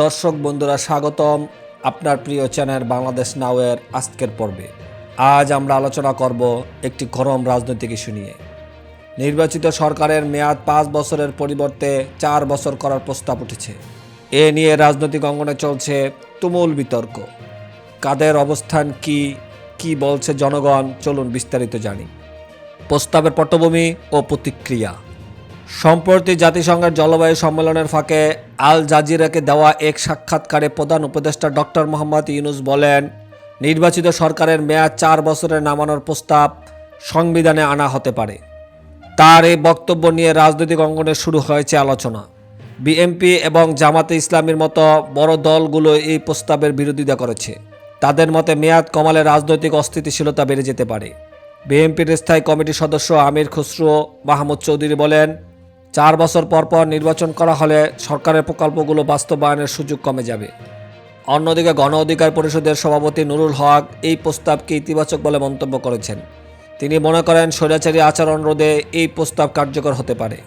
দর্শক বন্ধুরা, স্বাগতম আপনার প্রিয় চ্যানেল বাংলাদেশ নাওয়ের আজকের পর্বে। আজ আমরা আলোচনা করব একটি গরম রাজনৈতিক ইস্যু নিয়ে। নির্বাচিত সরকারের মেয়াদ পাঁচ বছরের পরিবর্তে চার বছর করার প্রস্তাব উঠেছে। এ নিয়ে রাজনৈতিক অঙ্গনে চলছে তুমুল বিতর্ক। কাদের অবস্থান কি কি বলছে জনগণ, চলুন বিস্তারিত জানি। প্রস্তাবের পটভূমি ও প্রতিক্রিয়া। সম্প্রতি জাতিসংঘের জলবায়ু সম্মেলনের ফাঁকে আল জাজিরাকে দেওয়া এক সাক্ষাৎকারে প্রধান উপদেষ্টা ডক্টর মোহাম্মদ ইউনুস বলেন, নির্বাচিত সরকারের মেয়াদ চার বছরে নামানোর প্রস্তাব সংবিধানে আনা হতে পারে। তার এই বক্তব্য নিয়ে রাজনৈতিক অঙ্গনে শুরু হয়েছে আলোচনা। বিএনপি এবং জামাতে ইসলামের মতো বড় দলগুলো এই প্রস্তাবের বিরোধিতা করেছে। তাদের মতে মেয়াদ কমালে রাজনৈতিক অস্থিতিশীলতা বেড়ে যেতে পারে। বিএনপির স্থায়ী কমিটির সদস্য আমির খুসরো মাহমুদ চৌধুরী বলেন চার বছর পর পর নির্বাচন করা হলে সরকারের প্রকল্পগুলো বাস্তবায়নের সুযোগ কমে যাবে। অন্যদিকে গণ অধিকার পরিষদের সভাপতি নুরুল হক এই প্রস্তাবকে ইতিবাচক বলে মন্তব্য করেছেন। তিনি মনে করেন, স্বৈরাচারী আচরণ রোধে এই প্রস্তাব কার্যকর হতে পারে।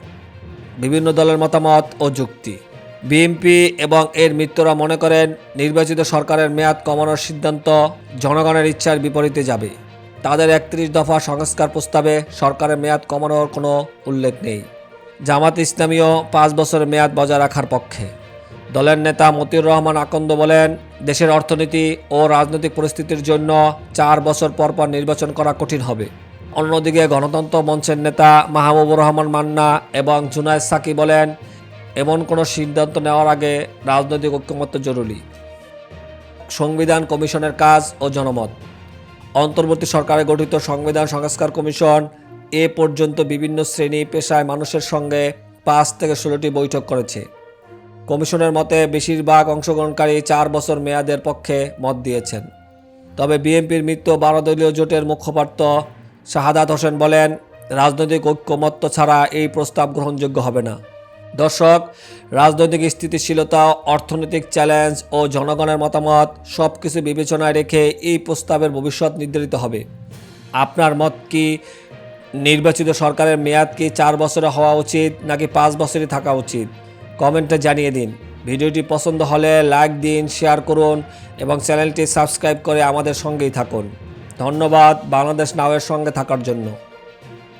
বিভিন্ন দলের মতামত ও যুক্তি। বিএনপি এবং এর মিত্ররা মনে করেন, নির্বাচিত সরকারের মেয়াদ কমানোর সিদ্ধান্ত জনগণের ইচ্ছার বিপরীতে যাবে। তাদের একত্রিশ দফা সংস্কার প্রস্তাবে সরকারের মেয়াদ কমানোর কোনো উল্লেখ নেই। জামাত ইসলামীও পাঁচ বছরের মেয়াদ বজায় রাখার পক্ষে। দলের নেতা মতিউর রহমান আকন্দ বলেন, দেশের অর্থনীতি ও রাজনৈতিক পরিস্থিতির জন্য চার বছর পর পর নির্বাচন করা কঠিন হবে। অন্যদিকে গণতন্ত্র মঞ্চের নেতা মাহবুবুর রহমান মান্না এবং জুনায়দ সাকি বলেন, এমন কোনো সিদ্ধান্ত নেওয়ার আগে রাজনৈতিক ঐক্যমত্য জরুরি। সংবিধান কমিশনের কাজ ও জনমত। অন্তর্বর্তী সরকারে গঠিত সংবিধান সংস্কার কমিশন এ পর্যন্ত বিভিন্ন শ্রেণি পেশায় মানুষের সঙ্গে পাঁচ থেকে ষোলোটি বৈঠক করেছে। কমিশনের মতে বেশিরভাগ অংশগ্রহণকারী চার বছর মেয়াদের পক্ষে মত দিয়েছেন। তবে বিএনপির মৃত্যু বারো দলীয় জোটের মুখপাত্র শাহাদাত হোসেন বলেন, রাজনৈতিক ঐক্যমত্য ছাড়া এই প্রস্তাব গ্রহণযোগ্য হবে না। দর্শক, রাজনৈতিক স্থিতিশীলতা, অর্থনৈতিক চ্যালেঞ্জ ও জনগণের মতামত সব কিছু বিবেচনায় রেখে এই প্রস্তাবের ভবিষ্যৎ নির্ধারিত হবে। আপনার মত কি? নির্বাচিত সরকারের মেয়াদ কি চার বছরে হওয়া উচিত নাকি পাঁচ বছরে থাকা উচিত? কমেন্টে জানিয়ে দিন। ভিডিওটি পছন্দ হলে লাইক দিন, শেয়ার করুন এবং চ্যানেলটি সাবস্ক্রাইব করে আমাদের সঙ্গেই থাকুন। ধন্যবাদ, বাংলাদেশ নাওয়ের সঙ্গে থাকার জন্য।